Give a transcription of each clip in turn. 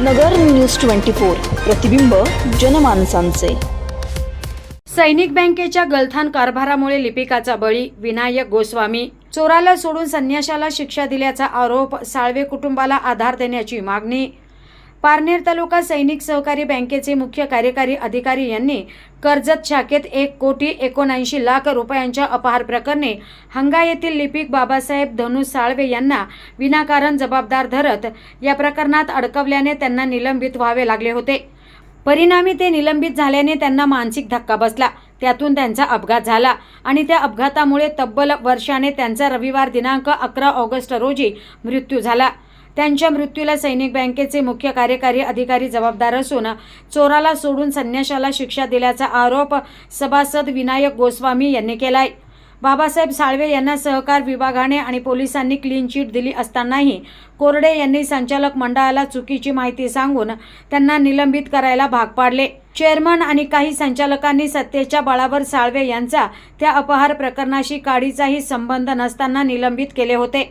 नगर news twenty four प्रतिबिंब जनमानसांचे. सैनिक बँकेच्या गलथान कारभारामुळे लिपिकाचा बळी विनायक गोस्वामी. चोराला सोडून संन्याशाला शिक्षा दिल्याचा आरोप साळवे कुटुंबाला आधार देण्याची मागणी. पारनेर तालुका सैनिक सहकारी बँकेचे मुख्य कार्यकारी अधिकारी यांनी कर्जत शाखेत एक कोटी एकोणऐंशी लाख रुपयांच्या अपहार प्रकरणी हंगा येथील लिपिक बाबासाहेब धनु साळवे यांना विनाकारण जबाबदार धरत या प्रकरणात अडकवल्याने त्यांना निलंबित व्हावे लागले होते. परिणामी ते निलंबित झाल्याने त्यांना मानसिक धक्का बसला. त्यातून त्यांचा अपघात झाला आणि त्या अपघातामुळे तब्बल वर्षाने त्यांचा रविवार दिनांक अकरा ऑगस्ट रोजी मृत्यू झाला. त्यांच्या मृत्यूला सैनिक बँकेचे मुख्य कार्यकारी अधिकारी जबाबदार असून चोराला सोडून संन्याशाला शिक्षा दिल्याचा आरोप सभासद विनायक गोस्वामी यांनी केलाय. बाबासाहेब साळवे यांना सहकार विभागाने आणि पोलिसांनी क्लीन चिट दिली असतानाही कोरडे यांनी संचालक मंडळाला चुकीची माहिती सांगून त्यांना निलंबित करायला भाग पाडले. चेअरमन आणि काही संचालकांनी सत्तेच्या बळावर साळवे यांचा त्या अपहार प्रकरणाशी काडीचाही संबंध नसताना निलंबित केले होते.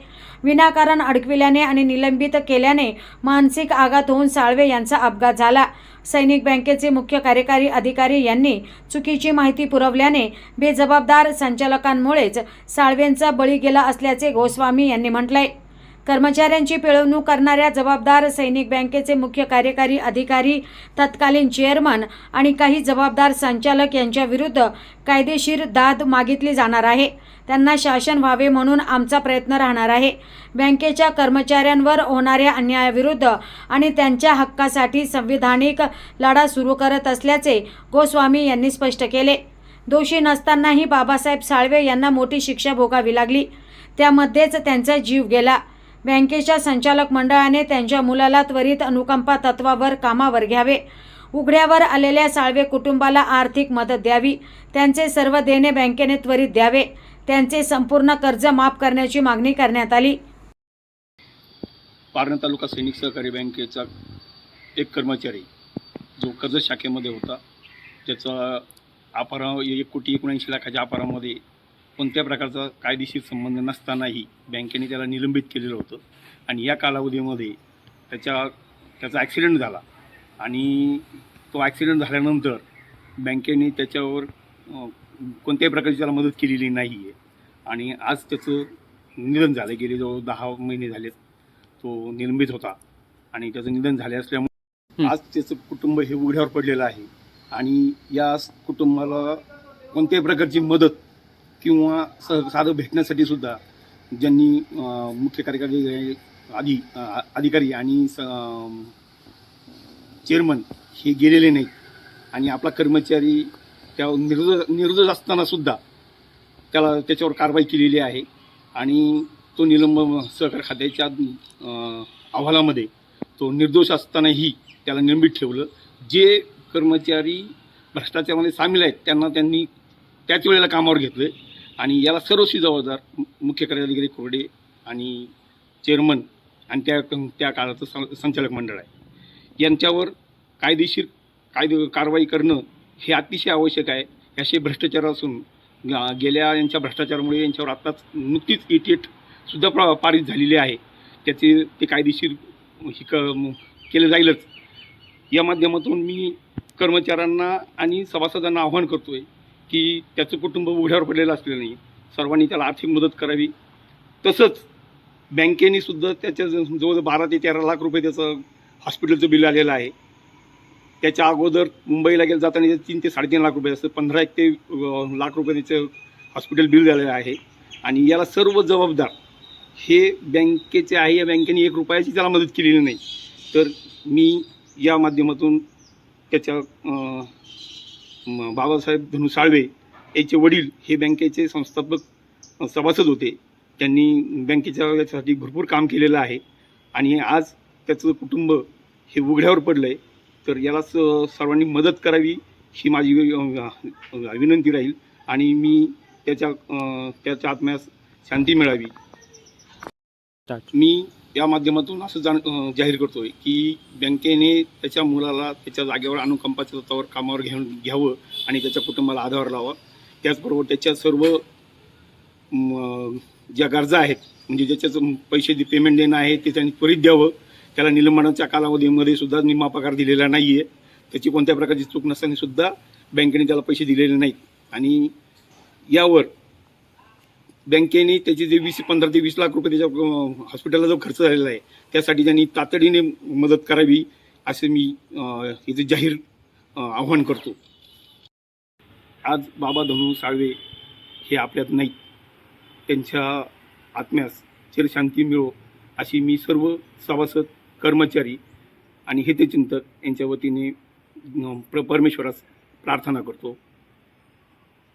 विनाकारण अडकविल्याने आणि निलंबित केल्याने मानसिक आघात होऊन साळवे यांचा अपघात झाला. सैनिक बँकेचे मुख्य कार्यकारी अधिकारी यांनी चुकीची माहिती पुरवल्याने बेजबाबदार संचालकांमुळेच साळवेंचा बळी गेला असल्याचे गोस्वामी यांनी म्हटलंय. कर्मचाऱ्यांची पिळवणूक करणाऱ्या जबाबदार सैनिक बँकेचे मुख्य कार्यकारी अधिकारी तत्कालीन चेअरमन आणि काही जबाबदार संचालक यांच्याविरुद्ध कायदेशीर दाद मागितली जाणार आहे. त्यांना शासन व्हावे म्हणून आमचा प्रयत्न राहणार आहे. बँकेच्या कर्मचाऱ्यांवर होणाऱ्या अन्यायाविरुद्ध आणि त्यांच्या हक्कासाठी संविधानिक लढा सुरू करत असल्याचे गोस्वामी यांनी स्पष्ट केले. दोषी नसतानाही बाबासाहेब साळवे यांना मोठी शिक्षा भोगावी लागली. त्यामध्येच त्यांचा जीव गेला. बँकेच्या संचालक मंडळाने त्यांच्या मुलाला त्वरित अनुकंपा तत्वावर कामावर घ्यावे. उघड्यावर आलेल्या साळवे कुटुंबाला आर्थिक मदत द्यावी. त्यांचे सर्व देणे बँकेने त्वरित द्यावे. त्यांचे संपूर्ण कर्ज माफ करण्याची मागणी करण्यात आली. पारणा तालुका सैनिक सहकारी बँकेचा एक कर्मचारी जो कर्ज शाखेमध्ये होता. त्याचा अपहारा एक कोटी एकोणऐंशी लाखाच्या अपारामध्ये कोणत्या प्रकारचा कायदेशीर संबंध नसतानाही बँकेने त्याला निलंबित केलेलं होतं. आणि या कालावधीमध्ये त्याच्या त्याचा ॲक्सिडेंट झाला. आणि तो ॲक्सिडेंट झाल्यानंतर बँकेने त्याच्यावर कोणत्याही प्रकारची त्याला मदत केलेली नाही आहे आणि आज त्याचं निधन झालं. गेले जवळ दहा महिने झालेत तो निलंबित होता. आणि त्याचं निधन झाले असल्यामुळे आज त्याचं कुटुंब हे उघड्यावर पडलेलं आहे. आणि या कुटुंबाला कोणत्याही प्रकारची मदत किंवा स साधं भेटण्यासाठी सुद्धा ज्यांनी मुख्य कार्यकारी आधी अधिकारी आणि स- चेअरमन हे गेलेले नाहीत. आणि आपला कर्मचारी त्या निर्दोष निर्दोष असताना सुद्धा त्याला त्याच्यावर कारवाई केलेली आहे. आणि तो निलंब सहकार खात्याच्या अहवालामध्ये तो निर्दोष असतानाही त्याला निलंबित ठेवलं. जे कर्मचारी भ्रष्टाचारामध्ये सामील आहेत त्यांना त्यांनी त्याच वेळेला कामावर घेतलं आणि याला सर्वस्वी जबाबदार मुख्य कार्याधिकारी कोरडे आणि चेअरमन आणि त्या त्या काळाचं सं- संचालक मंडळ आहे. यांच्यावर कायदेशीर कायदे कारवाई करणं हे अतिशय आवश्यक आहे. असे भ्रष्टाचार असून गेल्या यांच्या भ्रष्टाचारामुळे यांच्यावर आत्ताच नुकतीच एटी एट सुद्धा प्र पारित झालेली आहे. त्याचे ते कायदेशीर ही क केलं जाईलच. या माध्यमातून मी कर्मचाऱ्यांना आणि सभासदांना आव्हान करतो आहे की त्याचं कुटुंब उघड्यावर पडलेलं असलेलं नाही. सर्वांनी त्याला आर्थिक मदत करावी. तसंच बँकेने सुद्धा त्याच्या ज- जवळ बारा ते तेरा लाख रुपये त्याचं हॉस्पिटलचं बिल आलेलं आहे. त्याच्या अगोदर मुंबईला गेलं जाताना तीन ते साडेतीन लाख रुपये असतं. पंधरा एक ते लाख रुपये त्याचं हॉस्पिटल बिल झालेलं आहे. आणि याला सर्व जबाबदार हे बँकेचे आहे. या बँकेने एक रुपयाची त्याला मदत केलेली नाही. तर मी या माध्यमातून त्याच्या बाबासाहेब धनु साळवे याचे वडील हे बँकेचे संस्थापक सभासद होते. त्यांनी बँकेच्या याच्यासाठी भरपूर काम केलेलं आहे. आणि आज त्याचं कुटुंब हे उघड्यावर पडलं आहे तर याला स सर्वांनी मदत करावी ही माझी विनंती राहील. आणि मी त्याच्या त्याच्या आत्म्यास शांती मिळावी. मी या माध्यमातून असं जाण जाहीर जाहीर करतोय की बँकेने त्याच्या मुलाला त्याच्या जागेवर अनुकंपाच्या तत्वावर कामावर घेऊन घ्यावं आणि त्याच्या कुटुंबाला आधार लावा. त्याचबरोबर त्याच्या सर्व म, ज्या गरजा आहेत म्हणजे ज्याच्याचं पैसे पेमेंट देणं आहे ते त्यांनी त्वरित द्यावं. त्याला निलंबनाच्या कालावधीमध्ये सुद्धा निम्मा पगार दिलेला नाही आहे त्याची कोणत्या प्रकारची चूक नसताना सुद्धा बँकेने त्याला पैसे दिलेले नाहीत. आणि यावर बँकेने त्याचे जे वीस पंधरा ते वीस लाख रुपये त्याच्या हॉस्पिटलला जो खर्च झालेला आहे त्यासाठी त्यांनी तातडीने मदत करावी असे मी इथे जाहीर आव्हान करतो. आज बाबा धनु साळवे हे आपल्यात नाहीत. त्यांच्या आत्म्यास चिरशांती मिळो अशी मी सर्व सभासद कर्मचारी आणि हितचिंतक यांच्या वतीने प्र परमेश्वरास प्रार्थना करतो.